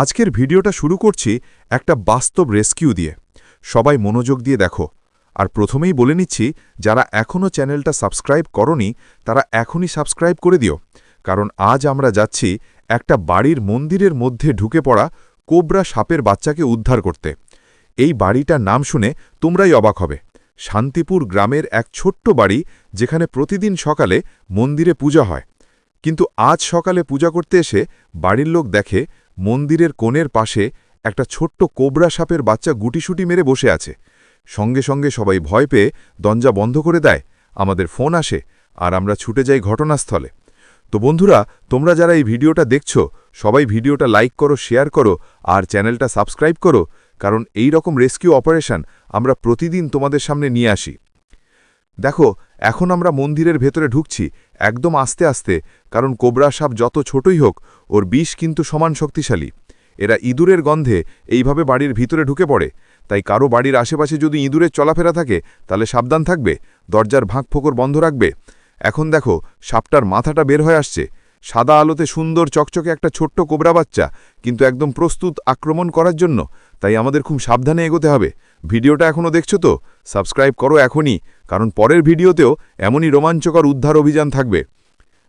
আজকের ভিডিওটা শুরু করছি একটা বাস্তব রেস্কিউ দিয়ে। সবাই মনোযোগ দিয়ে দেখো। আর প্রথমেই বলে নিচ্ছি, যারা এখনও চ্যানেলটা সাবস্ক্রাইব করনি, তারা এখনই সাবস্ক্রাইব করে দিও। কারণ আজ আমরা যাচ্ছি একটা বাড়ির মন্দিরের মধ্যে ঢুকে পড়া কোবরা সাপের বাচ্চাকে উদ্ধার করতে। এই বাড়িটার নাম শুনে তোমরাই অবাক হবে। শান্তিপুর গ্রামের এক ছোট্ট বাড়ি যেখানে প্রতিদিন সকালে মন্দিরে পূজা হয়। কিন্তু আজ সকালে পূজা করতে এসে বাড়ির লোক দেখে মন্দিরের কোণের পাশে একটা ছোট্ট কোবরা সাপের বাচ্চা গুটিসুটি মেরে বসে আছে। সঙ্গে সঙ্গে সবাই ভয় পেয়ে দঞ্জা বন্ধ করে দেয়। আমাদের ফোন আসে আর আমরা ছুটে যাই ঘটনাস্থলে। তো বন্ধুরা, তোমরা যারা এই ভিডিওটা দেখছ, সবাই ভিডিওটা লাইক করো, শেয়ার করো আর চ্যানেলটা সাবস্ক্রাইব করো। কারণ এই রকম রেস্কিউ অপারেশন আমরা প্রতিদিন তোমাদের সামনে নিয়ে আসি। দেখো, এখন আমরা মন্দিরের ভেতরে ঢুকছি, একদম আস্তে আস্তে, কারণ কোবরা সাপ যত ছোটই হোক, ওর বিষ কিন্তু সমান শক্তিশালী। এরা ইঁদুরের গন্ধে এইভাবে বাড়ির ভিতরে ঢুকে পড়ে। তাই কারও বাড়ির আশেপাশে যদি ইঁদুরের চলাফেরা থাকে, তাহলে সাবধান থাকবে, দরজার ভাঁক ফোকর বন্ধ রাখবে। এখন দেখো, সাপটার মাথাটা বের হয়ে আসছে। সাদা আলোতে সুন্দর চকচকে একটা ছোট্ট কোবরা বাচ্চা, কিন্তু একদম প্রস্তুত আক্রমণ করার জন্য, তাই আমাদের খুব সাবধানে এগোতে হবে। ভিডিওটা এখনও দেখছ তো? সাবস্ক্রাইব করো এখনই, কারণ পরের ভিডিওতেও এমনই রোমাঞ্চকর উদ্ধার অভিযান থাকবে।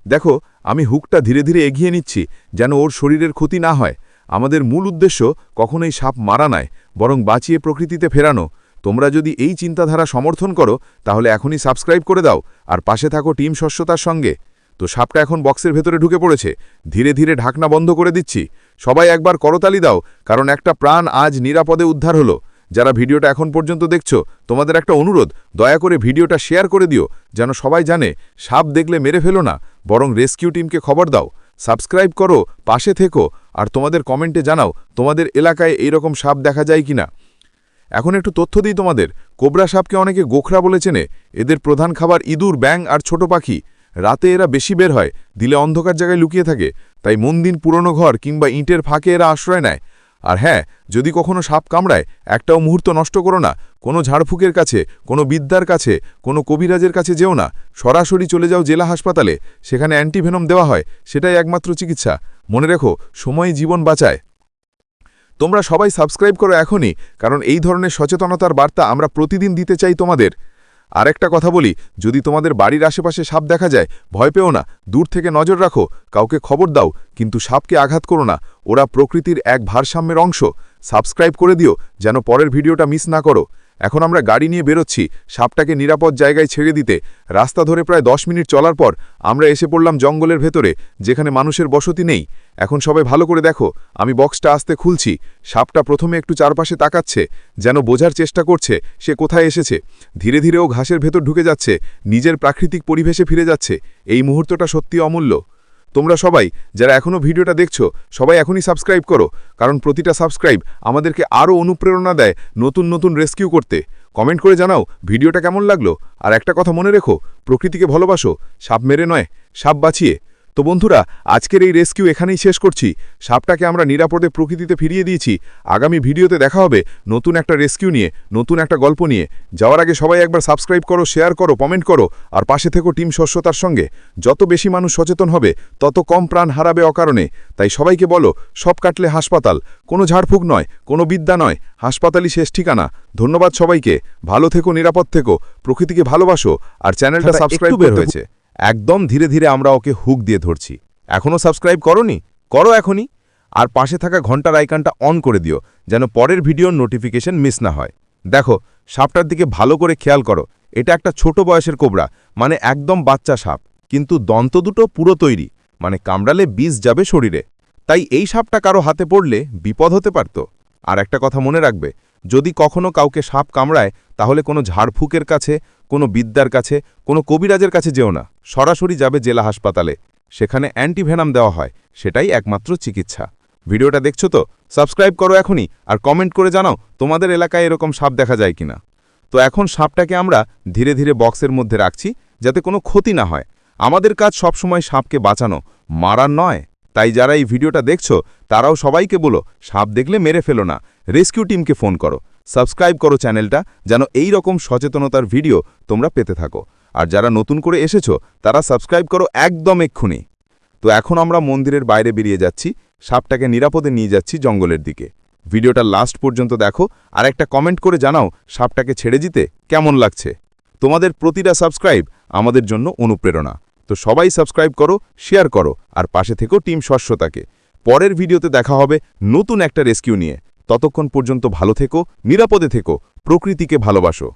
দেখো, আমি হুকটা ধীরে ধীরে এগিয়ে নিচ্ছি, যেন ওর শরীরের ক্ষতি না হয়। আমাদের মূল উদ্দেশ্য কখনোই সাপ মারা নয়, বরং বাঁচিয়ে প্রকৃতিতে ফেরানো। তোমরা যদি এই চিন্তাধারা সমর্থন করো, তাহলে এখনই সাবস্ক্রাইব করে দাও, আর পাশে থাকো টিম শস্যতার সঙ্গে। তো সাপটা এখন বক্সের ভেতরে ঢুকে পড়েছে। ধীরে ধীরে ঢাকনা বন্ধ করে দিচ্ছি। সবাই একবার করতালি দাও, কারণ একটা প্রাণ আজ নিরাপদে উদ্ধার হলো। যারা ভিডিওটা এখন পর্যন্ত দেখছ, তোমাদের একটা অনুরোধ, দয়া করে ভিডিওটা শেয়ার করে দিও, যেন সবাই জানে, সাপ দেখলে মেরে ফেলো না, বরং রেস্কিউ টিমকে খবর দাও। সাবস্ক্রাইব করো, পাশে থেকো, আর তোমাদের কমেন্টে জানাও, তোমাদের এলাকায় এইরকম সাপ দেখা যায় কিনা। এখন একটু তথ্য দিই তোমাদের, কোবরা সাপকে অনেকে গোখরা বলে চেনে, এদের প্রধান খাবার ইঁদুর ব্যাং আর ছোট পাখি। রাতে এরা বেশি বের হয়, দিলে অন্ধকার জায়গায় লুকিয়ে থাকে, তাই মন্দির পুরনো ঘর কিংবা ইঁটের ফাঁকে এরা আশ্রয় নেয়। আর হ্যাঁ যদি কখনো সাপ কামড়ায়, একটাও মুহূর্ত নষ্ট করো না। কোনো ঝাড়ফুকের কাছে, কোনো বিদ্যার কাছে, কোনো কবিরাজের কাছে যেও না। সরাসরি চলে যাও জেলা হাসপাতালে, সেখানে অ্যান্টিভেনম দেওয়া হয়, সেটাই একমাত্র চিকিৎসা। মনে রেখো, সময় জীবন বাঁচায়। তোমরা সবাই সাবস্ক্রাইব করো এখনই, কারণ এই ধরনের সচেতনতার বার্তা আমরা প্রতিদিন দিতে চাই তোমাদের। আরেকটা কথা বলি, যদি তোমাদের বাড়ির আশেপাশে সাপ দেখা যায়, ভয় পেও না, দূর থেকে নজর রাখো, কাউকে খবর দাও, কিন্তু সাপকে আঘাত করো না, ওরা প্রকৃতির এক ভারসাম্যের অংশ। সাবস্ক্রাইব করে দিও, যেন পরের ভিডিওটা মিস না করো। এখন আমরা গাড়ি নিয়ে বেরোচ্ছি। সাপটাকে নিরাপদ জায়গায় ছেড়ে দিতে। রাস্তা ধরে প্রায় দশ মিনিট চলার পর আমরা এসে পড়লাম জঙ্গলের ভেতরে, যেখানে মানুষের বসতি নেই। এখন সবাই ভালো করে দেখো, আমি বক্সটা আসতে খুলছি। সাপটা প্রথমে একটু চারপাশে তাকাচ্ছে, যেন বোঝার চেষ্টা করছে সে কোথায় এসেছে। ধীরে ধীরে ও ঘাসের ভেতর ঢুকে যাচ্ছে, নিজের প্রাকৃতিক পরিবেশে ফিরে যাচ্ছে। এই মুহূর্তটা সত্যি অমূল্য। তোমরা সবাই যারা এখনও ভিডিওটা দেখছ, সবাই এখনই সাবস্ক্রাইব করো, কারণ প্রতিটা সাবস্ক্রাইব আমাদেরকে আরও অনুপ্রেরণা দেয় নতুন নতুন রেস্কিউ করতে। কমেন্ট করে জানাও ভিডিওটা কেমন লাগল, আর একটা কথা মনে রেখো, প্রকৃতিকে ভালোবাসো, সাপ মেরে নয়, সাপ বাঁচিয়ে। তো বন্ধুরা আজকের এই রেস্কিউ এখানেই শেষ করছি। সাপটাকে আমরা নিরাপদে প্রকৃতিতে ফিরিয়ে দিয়েছি। আগামী ভিডিওতে দেখা হবে নতুন একটা রেস্কিউ নিয়ে নতুন একটা গল্প নিয়ে। যাওয়ার আগে সবাই একবার সাবস্ক্রাইব করো শেয়ার করো কমেন্ট করো আর পাশে থেকো টিম শস্যতার সঙ্গে। যত বেশি মানুষ সচেতন হবে তত কম প্রাণ হারাবে অকারণে। তাই সবাইকে বলো সব কাটলে হাসপাতাল। কোনো ঝাড়ফুঁক নয় কোনো বিদ্যা নয় হাসপাতালই শেষ ঠিকানা। ধন্যবাদ সবাইকে। ভালো থেকো নিরাপদ থেকো। প্রকৃতিকে ভালোবাসো আর চ্যানেলটা সাবস্ক্রাইব বের হয়েছে। একদম ধীরে ধীরে আমরা ওকে হুক দিয়ে ধরছি। এখনও সাবস্ক্রাইব করনি? করো এখনই। আর পাশে থাকা ঘণ্টার আইকনটা অন করে দিও, যেন পরের ভিডিওর নোটিফিকেশন মিস না হয়। দেখো, সাপটার দিকে ভালো করে খেয়াল করো। এটা একটা ছোট বয়সের কোবরা মানে একদম বাচ্চা সাপ। কিন্তু দন্ত দুটো পুরো তৈরি মানে কামড়ালে বিষ যাবে শরীরে। তাই এই সাপটা কারও হাতে পড়লে বিপদ হতে পারত। আর একটা কথা মনে রাখবে যদি কখনো কাউকে সাপ কামড়ায়, তাহলে কোনো ঝাড়ফুকের কাছে, কোনো বিদ্যার কাছে, কোনো কবিরাজের কাছে যেও না। সরাসরি যাবে জেলা হাসপাতালে। সেখানে অ্যান্টিভেনাম দেওয়া হয়। সেটাই একমাত্র চিকিৎসা। ভিডিওটা দেখছ তো? সাবস্ক্রাইব করো এখনই আর কমেন্ট করে জানাও তোমাদের এলাকায় এরকম সাপ দেখা যায় কিনা। তো এখন সাপটাকে আমরা ধীরে ধীরে বক্সের মধ্যে রাখছি যাতে কোনো ক্ষতি না হয়। আমাদের কাজ সবসময় সাপকে বাঁচানো। মারার নয়। তাই যারা এই ভিডিওটা দেখছ, তারাও সবাইকে বলো, সাপ দেখলে মেরে ফেলো না। রেস্কিউ টিমকে ফোন করো। সাবস্ক্রাইব করো চ্যানেলটা, যেন এই রকম সচেতনতার ভিডিও তোমরা পেতে থাকো। আর যারা নতুন করে এসেছ, তারা সাবস্ক্রাইব করো একদম এক্ষুনি। তো এখন আমরা মন্দিরের বাইরে বেরিয়ে যাচ্ছি, সাপটাকে নিরাপদে নিয়ে যাচ্ছি জঙ্গলের দিকে। ভিডিওটা লাস্ট পর্যন্ত দেখো, আর একটা কমেন্ট করে জানাও, সাপটাকে ছেড়ে দিতে কেমন লাগছে। তোমাদের প্রতিটা সাবস্ক্রাইব আমাদের জন্য অনুপ্রেরণা। তো সবাই সাবস্ক্রাইব করো, শেয়ার করো, আর পাশে থেকেও টিম শস্যতাকে পরের ভিডিওতে দেখা হবে নতুন একটা রেস্কিউ নিয়ে। ততক্ষণ পর্যন্ত ভালো থেকো, নিরাপদে থেকো, প্রকৃতিকে ভালোবাসো।